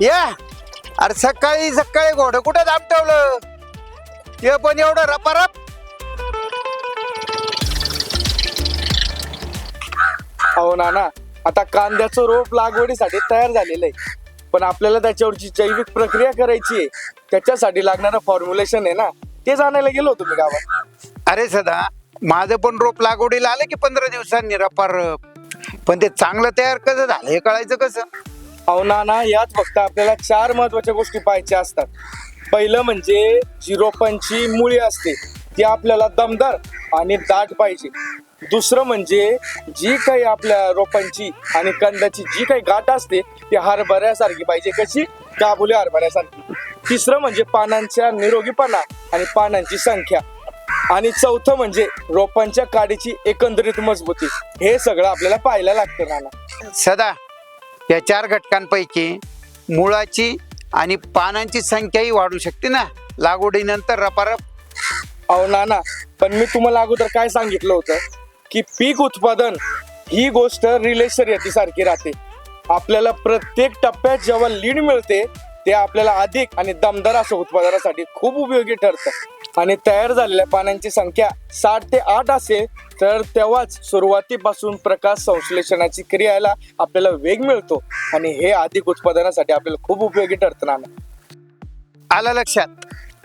या. अरे सकाळी सकाळी घोडं कुठं दाबटवलं ते पण एवढं रपारप. हो ना ना आता कांद्याचं रोप लागवडीसाठी तयार झालेलं आहे. पण आपल्याला त्याच्यावरची जैविक प्रक्रिया करायची आहे. त्याच्यासाठी लागणारं फॉर्म्युलेशन आहे ना ते जाणायला गेलो होतो मी गावात. अरे सदा माझं पण रोप लागवडीला आलं की पंधरा दिवसांनी रपारप. पण ते चांगलं तयार कसं झालं हे कळायचं कसं? अहो ना ना यात फक्त आपल्याला चार महत्त्वाच्या गोष्टी पाहायच्या असतात. पहिलं म्हणजे जी रोपांची मुळी असते. ती आपल्याला दमदार आणि दाट पाहिजे. दुसरं म्हणजे जी काही आपल्या रोपांची आणि कंदाची जी काही गाठ असते ती हरभऱ्यासारखी पाहिजे. कशी? काबुली हरभऱ्यासारखी. तिसरं म्हणजे पानांच्या निरोगीपणा आणि पानांची संख्या. आणि चौथं म्हणजे रोपांच्या काडीची एकंदरीत मजबूती. हे सगळं आपल्याला पाहायला लागतं नाना. सदा या चार घटकांपैकी मुळाची आणि पानांची संख्याही वाढू शकते ना. लागवडीनंतर रपारप. अहो नाना पण मी तुम्हाला अगोदर काय सांगितलं होतं? की पीक उत्पादन ही गोष्ट रिले शर्यतीसारखी राहते. आपल्याला प्रत्येक टप्प्यात जेव्हा लीड मिळते ते आपल्याला अधिक आणि दमदार असं उत्पादनासाठी खूप उपयोगी ठरतं. आणि तयार झालेल्या पानांची संख्या साठ ते आठ असेल तर तेव्हाच सुरुवातीपासून प्रकाश संश्लेषणाची क्रियाला आपल्याला वेग मिळतो. आणि हे अधिक उत्पादनासाठी आपल्याला खूप उपयोगी ठरतं नाना. आलं लक्षात.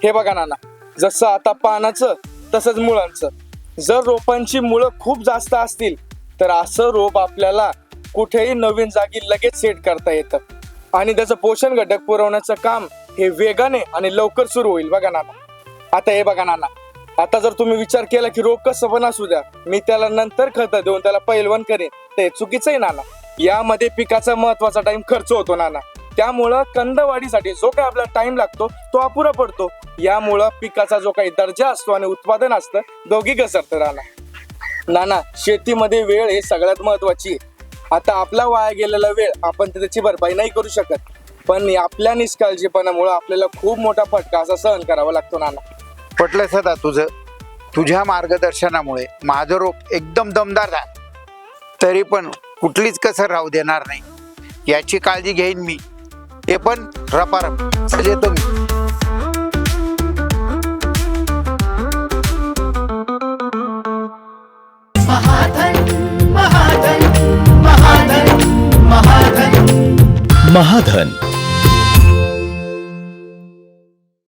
हे बघा नाना. जसं आता पानाचं तसंच मुळांचं. जर रोपांची मुळं खूप जास्त असतील तर असं रोप आपल्याला कुठेही नवीन जागी लगेच सेट करता येतं. आणि त्याचं पोषण घटक पुरवण्याचं काम हे वेगाने आणि लवकर सुरू होईल. बघा नाना. आता हे बघा नाना आता जर तुम्ही विचार केला की रोग कसं पण असू द्या मी त्याला नंतर खत देऊन त्याला पैलवण करेन. ते चुकीचं आहे नाना. यामध्ये पिकाचा महत्त्वाचा टाइम खर्च होतो नाना. त्यामुळं कंदवाढीसाठी जो काही आपला टाइम लागतो तो अपुरा पडतो. यामुळं पिकाचा जो काही दर्जा असतो आणि उत्पादन असतं दोघी घसरतं नाना नाना शेतीमध्ये वेळ हे सगळ्यात महत्वाची आहे. आता आपला वाया गेलेला वेळ आपण त्याची भरपाई नाही करू शकत. पण आपल्या निष्काळजीपणामुळे आपल्याला खूप मोठा फटका असा सहन करावा लागतो नाना. पटलं सदा तुझं. तुझ्या मार्गदर्शनामुळे माझं रोप एकदम दमदार झालं. तरी पण कुठलीच कसर राहू देणार नाही. याची काळजी घेईन मी. ते पण रपारप. येतो मी. महाधन.